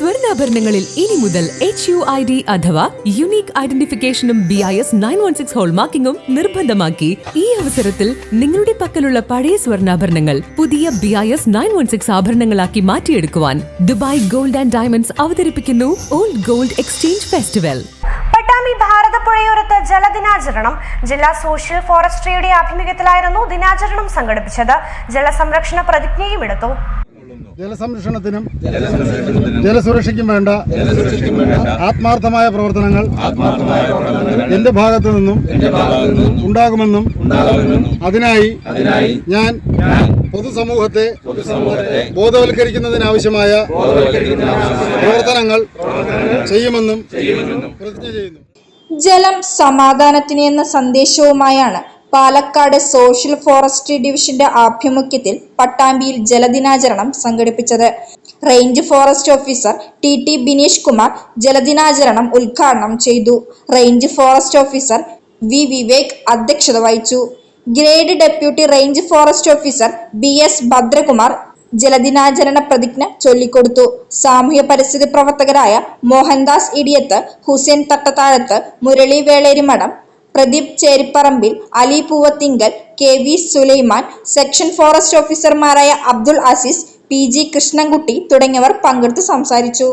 സ്വർണാഭരണങ്ങളിൽ ഇനി മുതൽ H U I D അഥവാ unique ഐഡന്റിഫിക്കേഷനും B I S nine one six ഹോൾമാർക്കിംഗും നിർബന്ധമാക്കി ഈ അവസരത്തിൽ നിങ്ങളുടെ പക്കലുള്ള പഴയ സ്വർണാഭരണങ്ങൾ പുതിയ B I S nine one six ആഭരണങ്ങളാക്കി മാറ്റിയെടുക്കുവാൻ ദുബായ് ഗോൾഡ് ആൻഡ് ഡയമണ്ട്സ് അവതരിപ്പിക്കുന്നു old gold exchange festival. Pattambi ഭാരതപ്പുഴയോരത്ത് ജലദിനാചരണം. ജില്ലാ സോഷ്യൽ ഫോറസ്ട്രിയുടെ ആഭിമുഖ്യത്തിലായിരുന്നു ദിനാചരണം സംഘടിപ്പിച്ചത്. ജലസംരക്ഷണ പ്രതിജ്ഞയും എടുത്തു. ജലസംരക്ഷണത്തിനും ജലസുരക്ഷയ്ക്കും വേണ്ട ആത്മാർത്ഥമായ പ്രവർത്തനങ്ങൾ എന്റെ ഭാഗത്തു നിന്നും ഉണ്ടാകുമെന്നും അതിനായി ഞാൻ പൊതുസമൂഹത്തെ ബോധവൽക്കരിക്കുന്നതിനാവശ്യമായ പ്രവർത്തനങ്ങൾ ചെയ്യുമെന്നും പ്രതിജ്ഞ ചെയ്യുന്നു. ജലം സമാധാനത്തിന് എന്ന സന്ദേശവുമായാണ് പാലക്കാട് സോഷ്യൽ ഫോറസ്ട്രി ഡിവിഷന്റെ ആഭിമുഖ്യത്തിൽ പട്ടാമ്പിയിൽ ജലദിനാചരണം സംഘടിപ്പിച്ചത്. Range forest officer T T Bineesh Kumar ജലദിനാചരണം ഉദ്ഘാടനം ചെയ്തു. Range forest officer V Vivek അധ്യക്ഷത വഹിച്ചു. Grade deputy range forest officer B S Bhadrakumar ജലദിനാചരണ പ്രതിജ്ഞ ചൊല്ലിക്കൊടുത്തു. സാമൂഹ്യ പരിസ്ഥിതി പ്രവർത്തകരായ Mohandas Idiyath Hussain Thattathazhath Murali Velerimadam Pradeep Cheriparambil Ali Poovathinkal K V Sulaiman section forest ഓഫീസർമാരായ അബ്ദുൾ അസീസ് പി ജി കൃഷ്ണൻകുട്ടി തുടങ്ങിയവർ പങ്കെടുത്ത് സംസാരിച്ചു.